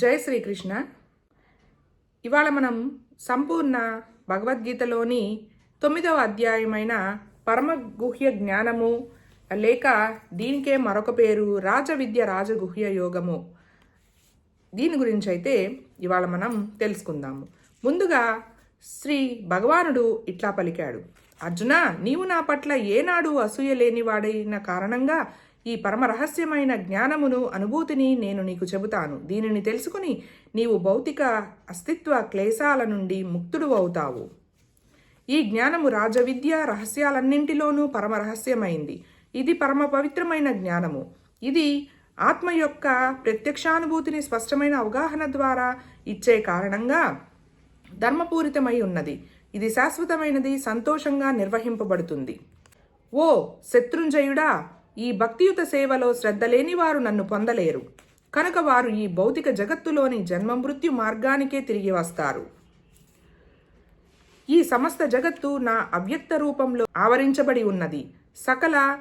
జై శ్రీకృష్ణ. ఇవాళ మనం సంపూర్ణ భగవద్గీతలోని తొమ్మిదవ అధ్యాయమైన పరమగుహ్య జ్ఞానము లేక దీనికే మరొక పేరు రాజవిద్య రాజగుహ్య యోగము. దీని గురించి అయితే ఇవాళ మనం తెలుసుకుందాము. ముందుగా శ్రీ భగవానుడు ఇట్లా పలికాడు. అర్జున నీవు నా పట్ల ఏనాడు అసూయ లేనివాడైన కారణంగా ఈ పరమ రహస్యమైన జ్ఞానమును అనుభూతిని నేను నీకు చెబుతాను. దీనిని తెలుసుకుని నీవు భౌతిక అస్తిత్వ క్లేశాల నుండి ముక్తుడు అవుతావు. ఈ జ్ఞానము రాజవిద్య రహస్యాలన్నింటిలోనూ పరమ రహస్యమైంది. ఇది పరమ పవిత్రమైన జ్ఞానము. ఇది ఆత్మ యొక్క ప్రత్యక్షానుభూతిని స్పష్టమైన అవగాహన ద్వారా ఇచ్చే కారణంగా ధర్మపూరితమై ఉన్నది. ఇది శాశ్వతమైనది సంతోషంగా నిర్వహింపబడుతుంది. ఓ శత్రుంజయుడా ఈ భక్తియుత సేవలో శ్రద్ధ లేని వారు నన్ను పొందలేరు. కనుక వారు ఈ భౌతిక జగత్తులోని జన్మ మృత్యు మార్గానికే తిరిగి వస్తారు. ఈ సమస్త జగత్తు నా అవ్యక్త రూపంలో ఆవరించబడి ఉన్నది. సకల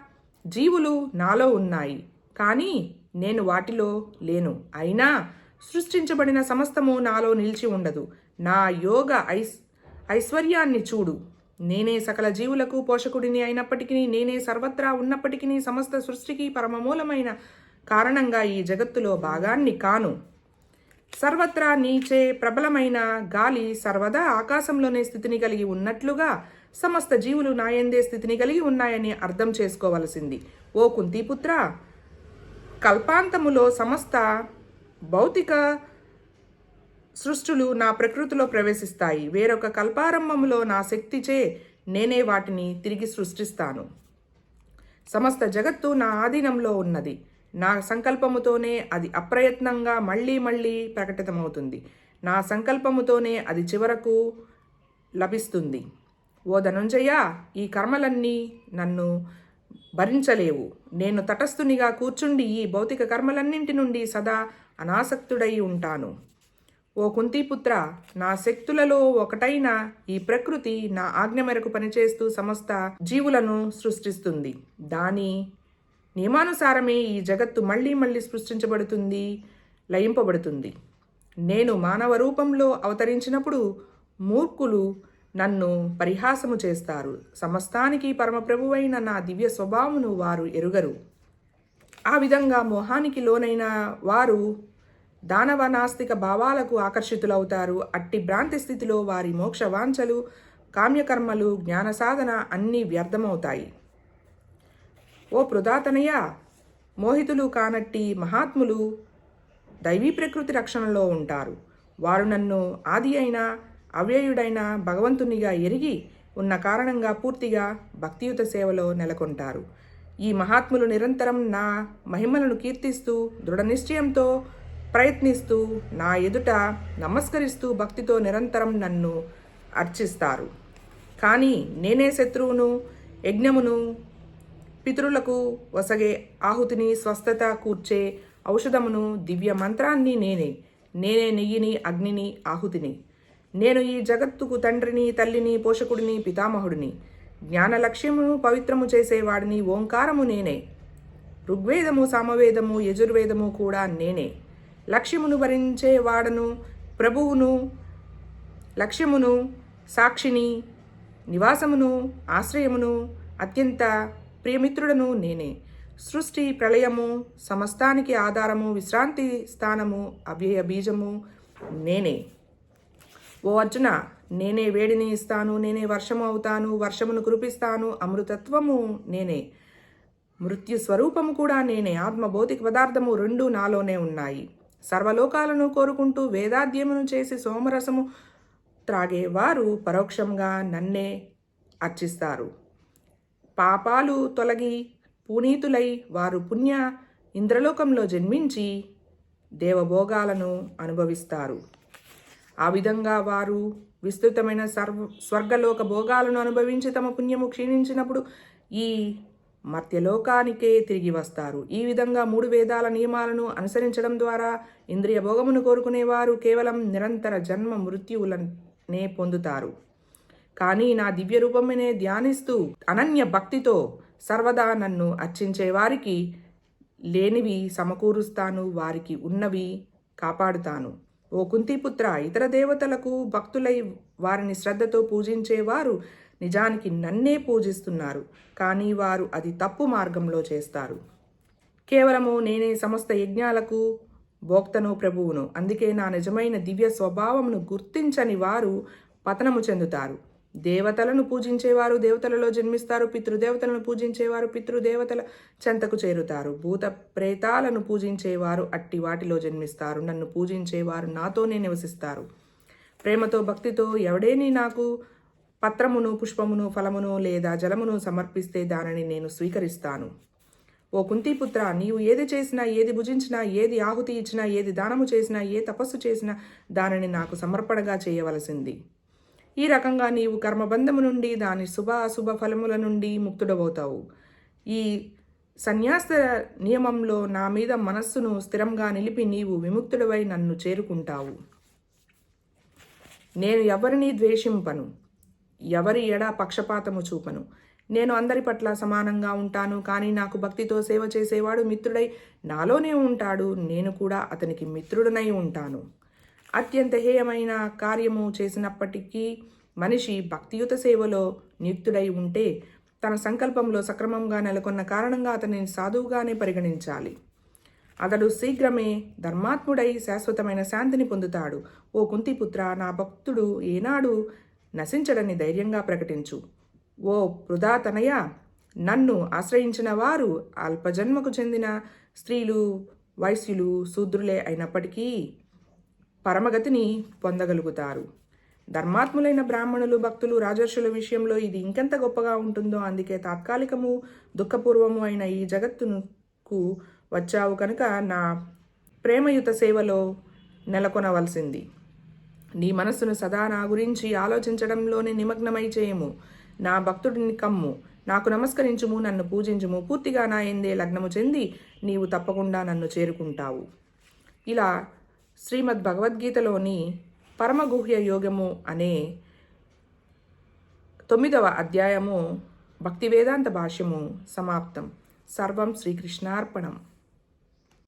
జీవులు నాలో ఉన్నాయి. కానీ నేను వాటిలో లేను. అయినా సృష్టించబడిన సమస్తము నాలో నిలిచి ఉండదు. నా యోగ ఐస్ ఐశ్వర్యాన్ని చూడు. నేనే సకల జీవులకు పోషకుడిని అయినప్పటికీ నేనే సర్వత్రా ఉన్నప్పటికీ సమస్త సృష్టికి పరమమూలమైన కారణంగా ఈ జగత్తులో భాగాన్ని కాను. సర్వత్రా నీచే ప్రబలమైన గాలి సర్వదా ఆకాశంలోనే స్థితిని కలిగి ఉన్నట్లుగా సమస్త జీవులు నాయందే స్థితిని కలిగి ఉన్నాయని అర్థం చేసుకోవలసింది. ఓ కుంతిపుత్ర కల్పాంతములో సమస్త భౌతిక సృష్టులు నా ప్రకృతిలో ప్రవేశిస్తాయి. వేరొక కల్పారంభములో నా శక్తిచే నేనే వాటిని తిరిగి సృష్టిస్తాను. సమస్త జగత్తు నా ఆధీనంలో ఉన్నది. నా సంకల్పముతోనే అది అప్రయత్నంగా మళ్ళీ మళ్ళీ ప్రకటితమవుతుంది. నా సంకల్పముతోనే అది చివరకు లభిస్తుంది. ఓ ధనుంజయ ఈ కర్మలన్నీ నన్ను భరించలేవు. నేను తటస్థునిగా కూర్చుండి ఈ భౌతిక కర్మలన్నింటి నుండి సదా అనాసక్తుడై ఉంటాను. ఓ కుంతిపుత్ర నా శక్తులలో ఒకటైన ఈ ప్రకృతి నా ఆజ్ఞ మేరకు పనిచేస్తూ సమస్త జీవులను సృష్టిస్తుంది. దాని నియమానుసారమే ఈ జగత్తు మళ్ళీ మళ్ళీ సృష్టించబడుతుంది లయింపబడుతుంది. నేను మానవ రూపంలో అవతరించినప్పుడు మూర్ఖులు నన్ను పరిహాసము చేస్తారు. సమస్తానికి పరమప్రభువైన నా దివ్య స్వభావమును వారు ఎరుగరు. ఆ విధంగా మోహానికి లోనైన వారు దానవ నాస్తిక భావాలకు ఆకర్షితులవుతారు. అట్టి భ్రాంతి స్థితిలో వారి మోక్ష వాంఛలు కామ్యకర్మలు జ్ఞాన సాధన అన్నీ వ్యర్థమవుతాయి. ఓ పృదాతనయ మోహితులు కానట్టి మహాత్ములు దైవీ ప్రకృతి రక్షణలో ఉంటారు. వారు నన్ను ఆది అయిన అవ్యయుడైన భగవంతునిగా ఎరిగి ఉన్న కారణంగా పూర్తిగా భక్తియుత సేవలో నెలకొంటారు. ఈ మహాత్ములు నిరంతరం నా మహిమలను కీర్తిస్తూ దృఢ నిశ్చయంతో ప్రయత్నిస్తూ నా ఎదుట నమస్కరిస్తూ భక్తితో నిరంతరం నన్ను అర్చిస్తారు. కానీ నేనే శత్రువును యజ్ఞమును పితరులకు వసగే ఆహుతిని స్వస్థత కూర్చే ఔషధమును దివ్య మంత్రాన్ని నేనే. నేనే నెయ్యిని అగ్నిని ఆహుతిని. నేను ఈ జగత్తుకు తండ్రిని తల్లిని పోషకుడిని పితామహుడిని. జ్ఞాన లక్ష్యమును పవిత్రము చేసేవాడిని ఓంకారము నేనే. ఋగ్వేదము సామవేదము యజుర్వేదము కూడా నేనే. లక్ష్యమును భరించేవాడను ప్రభువును లక్ష్యమును సాక్షిని నివాసమును ఆశ్రయమును అత్యంత ప్రియమిత్రుడను నేనే. సృష్టి ప్రళయము సమస్తానికి ఆధారము విశ్రాంతి స్థానము అవ్యయ బీజము నేనే. ఓ అర్జున నేనే వేడిని ఇస్తాను నేనే వర్షము అవుతాను వర్షమును కురిపిస్తాను అమృతత్వము నేనే. మృత్యు స్వరూపము కూడా నేనే ఆత్మ భౌతిక పదార్థము రెండు నాలోనే ఉన్నాయి. సర్వలోకాలను కోరుకుంటూ వేదాధ్యమును చేసి సోమరసము త్రాగేవారు పరోక్షంగా నన్నే అర్చిస్తారు. పాపాలు తొలగి పునీతులై వారు పుణ్య ఇంద్రలోకంలో జన్మించి దేవభోగాలను అనుభవిస్తారు. ఆ విధంగా వారు విస్తృతమైన సర్వ స్వర్గలోక భోగాలను అనుభవించి తమ పుణ్యము క్షీణించినప్పుడు ఈ మత్యలోకానికే తిరిగి వస్తారు. ఈ విధంగా మూడు వేదాల నియమాలను అనుసరించడం ద్వారా ఇంద్రియ భోగమును కోరుకునేవారు కేవలం నిరంతర జన్మ మృత్యువులనే పొందుతారు. కానీ నా దివ్య రూపమనే ధ్యానిస్తూ అనన్య భక్తితో సర్వదా నన్ను అర్చించే వారికి లేనివి సమకూరుస్తాను వారికి ఉన్నవి కాపాడుతాను. ఓ కుంతిపుత్ర ఇతర దేవతలకు భక్తులై వారిని శ్రద్ధతో పూజించేవారు నిజానికి నన్నే పూజిస్తున్నారు కానీ వారు అది తప్పు మార్గంలో చేస్తారు. కేవలము నేనే సమస్త యజ్ఞాలకు భోక్తను ప్రభువును. అందుకే నా నిజమైన దివ్య స్వభావమును గుర్తించని వారు పతనము చెందుతారు. దేవతలను పూజించేవారు దేవతలలో జన్మిస్తారు పితృదేవతలను పూజించేవారు పితృదేవతల చెంతకు చేరుతారు. భూత ప్రేతాలను పూజించేవారు అట్టి వాటిలో జన్మిస్తారు. నన్ను పూజించేవారు నాతోనే నివసిస్తారు. ప్రేమతో భక్తితో ఎవడేని నాకు పత్రమును పుష్పమును ఫలమును లేదా జలమును సమర్పిస్తే దానిని నేను స్వీకరిస్తాను. ఓ కుంతిపుత్ర నీవు ఏది చేసినా ఏది భుజించినా ఏది ఆహుతి ఇచ్చినా ఏది దానము చేసినా ఏ తపస్సు చేసినా దానిని నాకు సమర్పణగా చేయవలసింది. ఈ రకంగా నీవు కర్మబంధము నుండి దాని శుభ అశుభ ఫలముల నుండి ముక్తుడవుతావు. ఈ సన్యాస నియమంలో నా మీద మనస్సును స్థిరంగా నిలిపి నీవు విముక్తుడవై నన్ను చేరుకుంటావు. నేను ఎవరిని ద్వేషింపను. ఎవరి ఎడ పక్షపాతము చూపను. నేను అందరి పట్ల సమానంగా ఉంటాను కానీ నాకు భక్తితో సేవ చేసేవాడు మిత్రుడై నాలోనే ఉంటాడు నేను కూడా అతనికి మిత్రుడనై ఉంటాను. అత్యంత హేయమైన కార్యము చేసినప్పటికీ మనిషి భక్తియుత సేవలో నియుక్తుడై ఉంటే తన సంకల్పంలో సక్రమంగా నెలకొన్న కారణంగా అతనిని సాధువుగానే పరిగణించాలి. అతడు శీఘ్రమే ధర్మాత్ముడై శాశ్వతమైన శాంతిని పొందుతాడు. ఓ కుంతిపుత్ర నా భక్తుడు ఏనాడు నశించడని ధైర్యంగా ప్రకటించు. ఓ పృధాతనయ నన్ను ఆశ్రయించిన వారు అల్పజన్మకు చెందిన స్త్రీలు వైశ్యులు శూద్రులే అయినప్పటికీ పరమగతిని పొందగలుగుతారు. ధర్మాత్ములైన బ్రాహ్మణులు భక్తులు రాజర్షుల విషయంలో ఇది ఇంకెంత గొప్పగా ఉంటుందో అందుకే తాత్కాలికము దుఃఖపూర్వము అయిన ఈ జగత్తుకు వచ్చావు కనుక నా ప్రేమయుత సేవలో నెలకొనవలసింది. నీ మనస్సును సదా నా గురించి ఆలోచించడంలోనే నిమగ్నమై చేయము. నా భక్తుడిని కమ్ము. నాకు నమస్కరించుము నన్ను పూజించుము. పూర్తిగా నా ఎందే లగ్నము చెంది నీవు తప్పకుండా నన్ను చేరుకుంటావు. ఇలా శ్రీమద్ భగవద్గీతలోని పరమగుహ్య యోగము అనే తొమ్మిదవ అధ్యాయము భక్తి వేదాంత భాష్యము సమాప్తం. సర్వం శ్రీకృష్ణార్పణం.